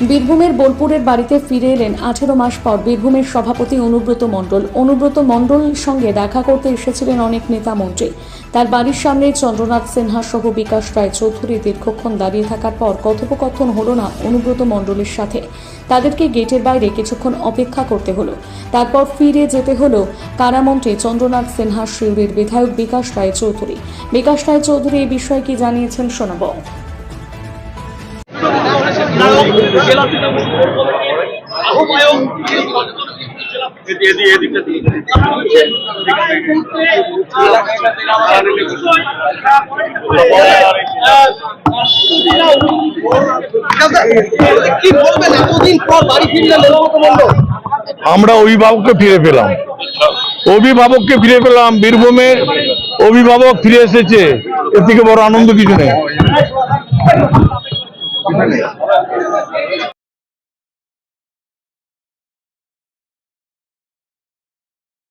বীরভূমের বোলপুরের বাড়িতে ফিরে এলেন আঠেরো মাস পর বীরভূমের সভাপতি অনুব্রত মণ্ডল। অনুব্রত মণ্ডল সঙ্গে দেখা করতে এসেছিলেন অনেক নেতা মন্ত্রী। তার বাড়ির সামনে চন্দ্রনাথ সিনহা সহ বিকাশ রায় চৌধুরী দীর্ঘক্ষণ দাঁড়িয়ে থাকার পর কথোপকথন হলো না অনুব্রত মণ্ডলের সাথে। তাদেরকে গেটের বাইরে কিছুক্ষণ অপেক্ষা করতে হলো। তারপর ফিরে যেতে হলো কারামন্ত্রী চন্দ্রনাথ সিনহা শিউরির বিধায়ক বিকাশ রায় চৌধুরী। বিকাশ রায় চৌধুরী এই বিষয়ে কি জানিয়েছেন শোনাব। কি বলবেন? এতদিন পর বাড়ি ফিরলেন আমরা অভিভাবককে ফিরে পেলাম। অভিভাবককে ফিরে পেলাম, বীরভূমের অভিভাবক ফিরে এসেছে। এর থেকে বড় আনন্দ কিছু নেই।